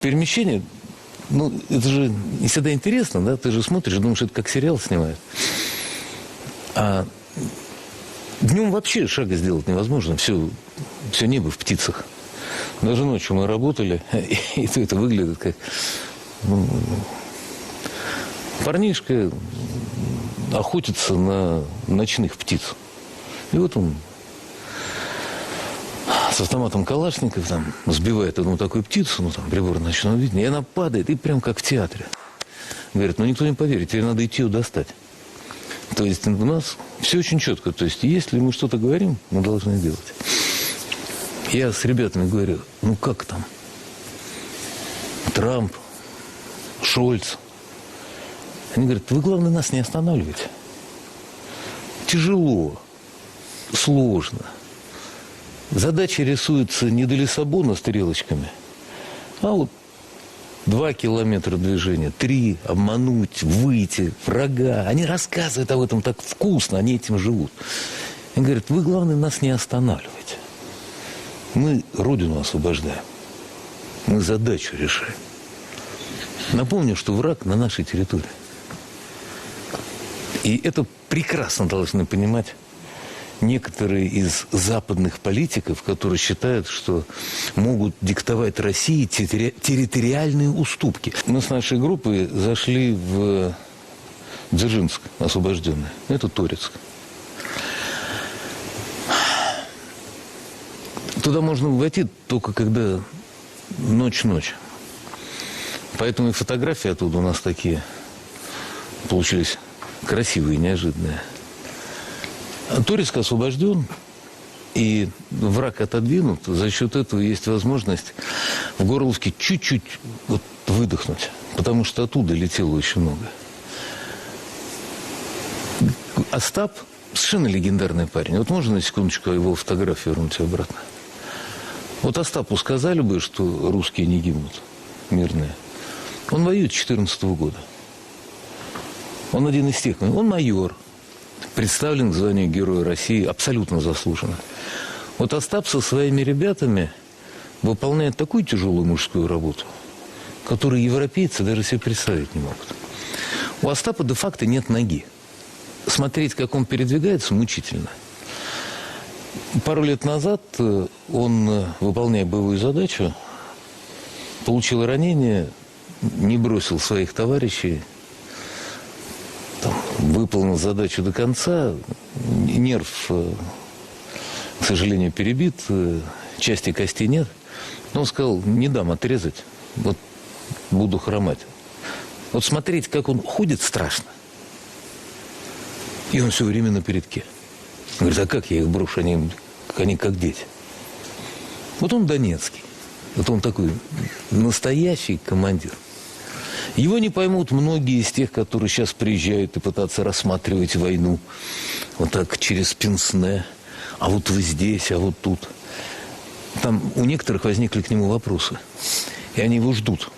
Перемещение, ну, это же не всегда интересно, да? Ты же смотришь, думаешь, это как сериал снимают. А днем вообще шага сделать невозможно. Все, все небо в птицах. Даже ночью мы работали, и то это выглядит как ну, парнишка охотится на ночных птиц. И вот он с автоматом Калашников там сбивает одну такую птицу, ну там прибор ночного видения, и она падает, и прям как в театре. Говорит, ну никто не поверит, теперь надо идти ее достать. То есть у нас все очень четко. То есть если мы что-то говорим, мы должны делать. Я с ребятами говорю, ну как там? Трамп, Шольц. Они говорят, вы, главное, нас не останавливайте. Тяжело, сложно. Задача рисуется не до Лиссабона стрелочками, а вот два километра движения, три, обмануть, выйти, врага. Они рассказывают об этом так вкусно, они этим живут. Они говорят, вы, главное, нас не останавливайте. Мы Родину освобождаем. Мы задачу решаем. Напомню, что враг на нашей территории. И это прекрасно должны понимать некоторые из западных политиков, которые считают, что могут диктовать России терри- территориальные уступки. Мы с нашей группой зашли в Дзержинск, освобожденный. Это Торецк. Туда можно войти только когда ночь-ночь. Поэтому и фотографии оттуда у нас такие получились красивые, неожиданные. Турецк освобожден, и враг отодвинут. За счет этого есть возможность в Горловске чуть-чуть вот выдохнуть, потому что оттуда летело очень много. Остап совершенно легендарный парень. Вот можно на секундочку его фотографию вернуть обратно? Вот Остапу сказали бы, что русские не гибнут, мирные. Он воюет с 14 года. Он один из тех, он майор, представлен к званию Героя России абсолютно заслуженно. Вот Остап со своими ребятами выполняет такую тяжелую мужскую работу, которую европейцы даже себе представить не могут. У Остапа де-факто нет ноги. Смотреть, как он передвигается, мучительно. Пару лет назад э, он, э, выполняя боевую задачу, получил ранение, не бросил своих товарищей, выполнил задачу до конца. Нерв, э, к сожалению, перебит, э, части кости нет. Но он сказал, не дам отрезать, вот буду хромать. Вот смотреть, как он ходит, страшно. И он все время на передке. Говорит, а как я их брошу, они, они как дети. Вот он донецкий. Вот он такой настоящий командир. Его не поймут многие из тех, которые сейчас приезжают и пытаются рассматривать войну вот так через пенсне. А вот вы здесь, а вот тут. Там у некоторых возникли к нему вопросы. И они его ждут.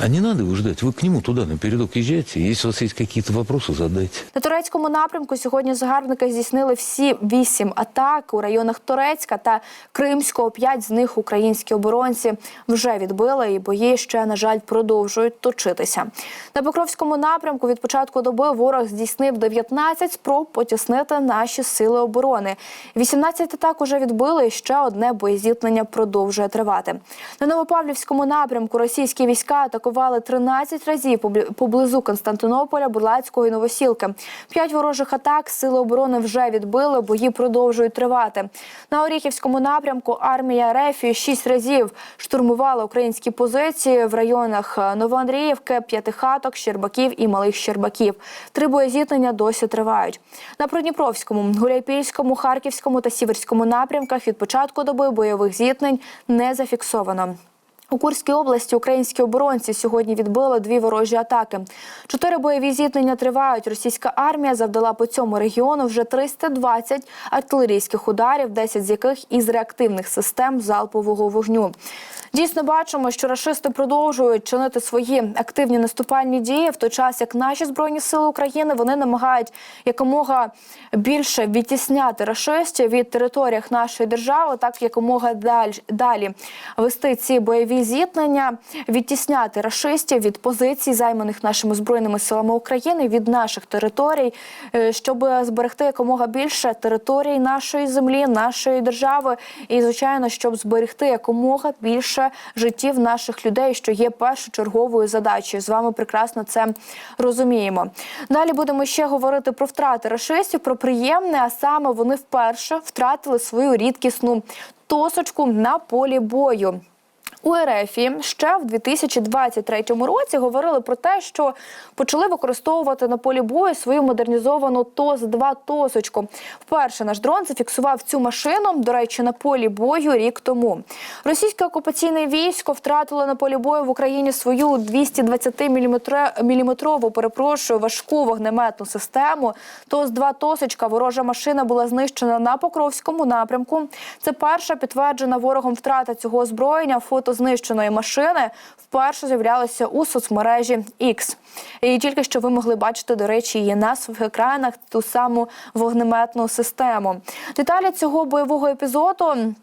А не надо его ждать. Вы к нему туда на передок езжайте. Если у вас есть какие-то задайте. На турецькому напрямку сьогодні загарбники здійснили всі вісім атак у районах Турецька та Кримського. П'ять з них українські оборонці вже відбили, і бої ще на жаль продовжують точитися. На Покровському напрямку від початку доби ворог здійснив 19 спроб потіснити наші сили оборони. 18 атак уже відбили. і Ще одне боєзіткнення продовжує тривати. На Новопавлівському напрямку російські війська атакували 13 разів поблизу Константинополя, Бурлацького і Новосілки. П'ять ворожих атак сили оборони вже відбили. Бої продовжують тривати. На Оріхівському напрямку армія РФ шість разів штурмувала українські позиції в районах е, Новоандріївки, П'ятихаток, Щербаків і Малих Щербаків. Три боєзіткнення досі тривають. На Придніпровському, Гуляйпільському, Харківському та Сіверському напрямках від початку доби бойових зіткнень не зафіксовано. У Курській області українські оборонці сьогодні відбили дві ворожі атаки. Чотири бойові зіткнення тривають. Російська армія завдала по цьому регіону вже 320 артилерійських ударів, 10 з яких із реактивних систем залпового вогню. Дійсно бачимо, що рашисти продовжують чинити свої активні наступальні дії, в той час як наші збройні сили України вони намагають якомога більше відтісняти рашистів від територіях нашої держави, так якомога далі вести ці бойові лінії зіткнення, відтісняти рашистів від позицій, займаних нашими збройними силами України від наших територій, е, щоб зберегти якомога більше територій нашої землі, нашої держави, і звичайно, щоб зберегти якомога більше життів наших людей, що є першочерговою задачею. З вами прекрасно це розуміємо. Далі будемо ще говорити про втрати рашистів, про приємне, а саме вони вперше втратили свою рідкісну тосочку на полі бою. У РФі ще в 2023 році говорили про те, що почали використовувати на полі бою свою модернізовану ТОС-2 тосочку. Вперше наш дрон зафіксував цю машину, до речі, на полі бою рік тому. Російське окупаційне військо втратило на полі бою в Україні свою 220-мм, перепрошую, важку вогнеметну систему. ТОС-2 тосочка, ворожа машина була знищена на Покровському напрямку. Це перша підтверджена ворогом втрата цього озброєння. Фото знищеної машини вперше з'являлися у соцмережі X. І тільки що ви могли бачити, до речі, її на своїх екранах ту саму вогнеметну систему. Деталі цього бойового епізоду.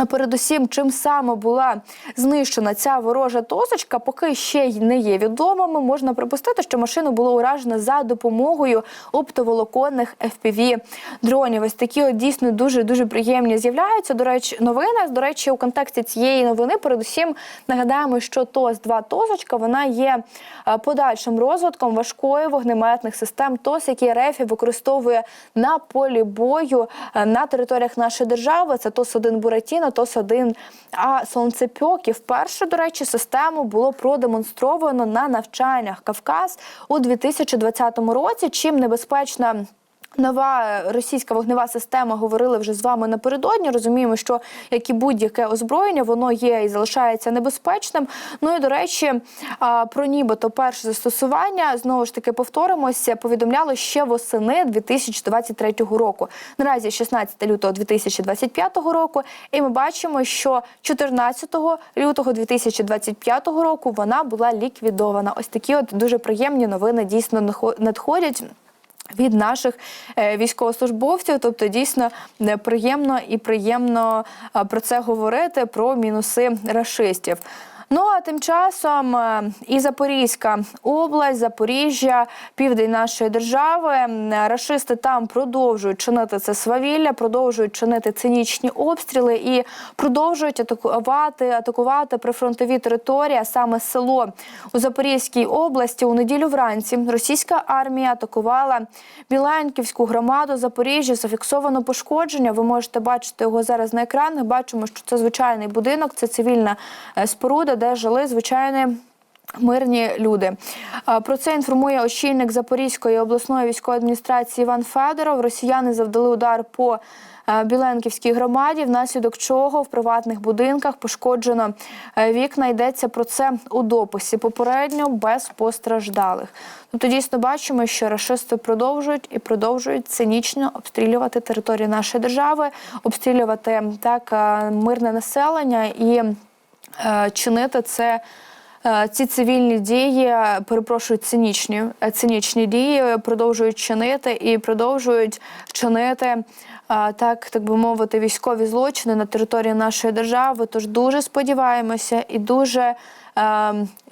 А передусім, чим саме була знищена ця ворожа тосочка, поки ще й не є відомими. Можна припустити, що машину було уражено за допомогою оптоволоконних fpv дронів. Ось такі от дійсно дуже дуже приємні з'являються. До речі, новини. До речі, у контексті цієї новини, передусім нагадаємо, що тос 2 тосочка вона є е, подальшим розвитком важкої вогнеметних систем ТОС, які РФ використовує на полі бою е, на територіях нашої держави. Це ТОС 1 Буратіно, ТОС 1 А Сонцепьок. І вперше, до речі, систему було продемонстровано на навчаннях Кавказ у 2020 році. Чим небезпечна. Нова російська вогнева система говорили вже з вами напередодні. Розуміємо, що як і будь-яке озброєння, воно є і залишається небезпечним. Ну і до речі, про нібито перше застосування знову ж таки повторимося. Повідомляло ще восени 2023 року. Наразі 16 лютого 2025 року. І ми бачимо, що 14 лютого 2025 року вона була ліквідована. Ось такі от дуже приємні новини дійсно надходять. Від наших е, військовослужбовців, тобто дійсно неприємно приємно і приємно е, про це говорити про мінуси рашистів. Ну а тим часом е, і Запорізька область, Запоріжжя, південь нашої держави. Рашисти там продовжують чинити це свавілля, продовжують чинити цинічні обстріли і продовжують атакувати, атакувати прифронтові території, а саме село у Запорізькій області. У неділю вранці російська армія атакувала Біленьківську громаду Запоріжжя. Зафіксовано пошкодження. Ви можете бачити його зараз на екранах. Бачимо, що це звичайний будинок, це цивільна е, споруда, де жили звичайні. Мирні люди про це інформує очільник Запорізької обласної військової адміністрації Іван Федоров. Росіяни завдали удар по е, Біленківській громаді, внаслідок чого в приватних будинках пошкоджено е, вікна. Йдеться про це у дописі. Попередньо без постраждалих. Тобто дійсно бачимо, що рашисти продовжують і продовжують цинічно обстрілювати територію нашої держави, обстрілювати так е, мирне населення і чинити це. Е, Ці цивільні дії, перепрошую, цинічні, е, цинічні дії продовжують чинити і продовжують чинити е, так, так би мовити, військові злочини на території нашої держави. Тож дуже сподіваємося і дуже е,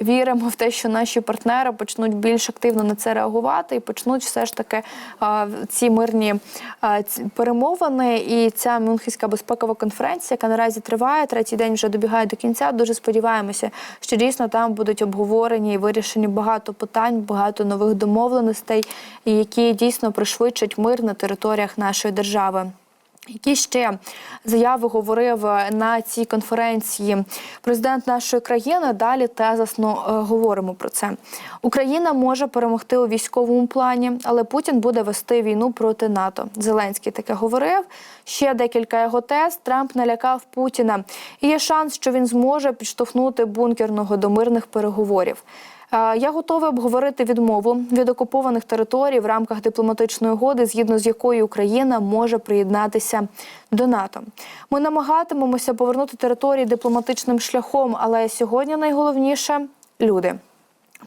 віримо в те, що наші партнери почнуть більш активно на це реагувати і почнуть все ж таки е, ці мирні е, перемовини. І ця Мюнхенська безпекова конференція, яка наразі триває, третій день вже добігає до кінця. Дуже сподіваємося, що дійсно там будуть обговорені і вирішені багато питань, багато нових домовленостей, які дійсно пришвидшать мир на територіях нашої держави. Які ще заяви говорив на цій конференції президент нашої країни? Далі тезасно е, говоримо про це. Україна може перемогти у військовому плані, але Путін буде вести війну проти НАТО. Зеленський таке говорив. Ще декілька його тез. Трамп налякав Путіна. І є шанс, що він зможе підштовхнути бункерного до мирних переговорів. Е, Я готова обговорити відмову від окупованих територій в рамках дипломатичної угоди, згідно з якою Україна може приєднатися до НАТО. Ми намагатимемося повернути території дипломатичним шляхом, але сьогодні найголовніше люди.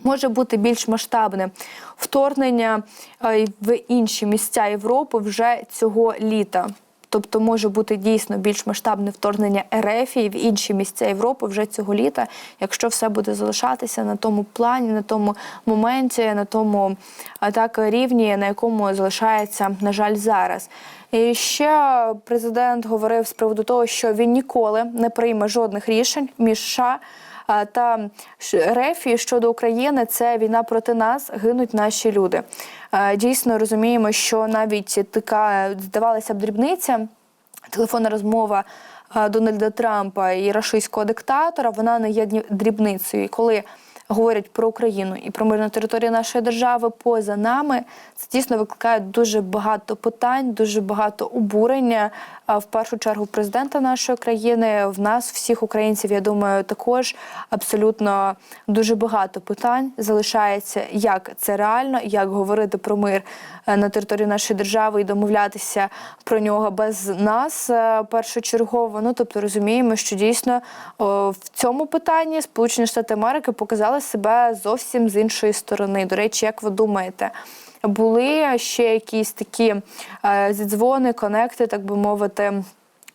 Може бути більш масштабне вторгнення е, в інші місця Європи вже цього літа. Тобто може бути дійсно більш масштабне вторгнення РФ і в інші місця Європи вже цього літа, якщо все буде залишатися на тому плані, на тому моменті, на тому так рівні, на якому залишається, на жаль, зараз. І ще президент говорив з приводу того, що він ніколи не прийме жодних рішень між США та рефі щодо України. Це війна проти нас, гинуть наші люди. Дійсно розуміємо, що навіть така здавалася б дрібниця, телефонна розмова Дональда Трампа і рашистського диктатора, вона не є дрібницею. І коли говорять про Україну і про мир на території нашої держави поза нами, це дійсно викликає дуже багато питань, дуже багато обурення. В першу чергу президента нашої країни, в нас, всіх українців, я думаю, також абсолютно дуже багато питань залишається, як це реально, як говорити про мир е, на території нашої держави і домовлятися про нього без нас е, першочергово. Ну тобто розуміємо, що дійсно в цьому питанні Сполучені Штати Америки показали себе зовсім з іншої сторони. До речі, як ви думаєте? Були ще якісь такі е, зідзвони, конекти, так би мовити,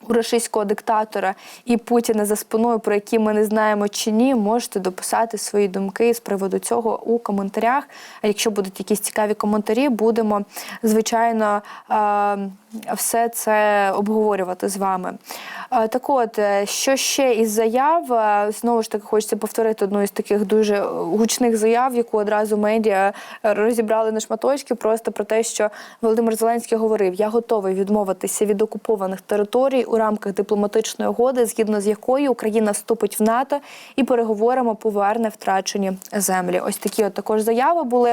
у рашистського диктатора і Путіна за спиною, про які ми не знаємо чи ні, можете дописати свої думки з приводу цього у коментарях. А якщо будуть якісь цікаві коментарі, будемо звичайно е, все це обговорювати з вами. Е, Так от, е, що ще із заяв? Е, Знову ж таки, хочеться повторити одну із таких дуже гучних заяв, яку одразу медіа розібрали на шматочки, просто про те, що Володимир Зеленський говорив: я готовий відмовитися від окупованих територій у рамках дипломатичної угоди, згідно з якою Україна вступить в НАТО і переговорами поверне втрачені землі. Ось такі от також заяви були.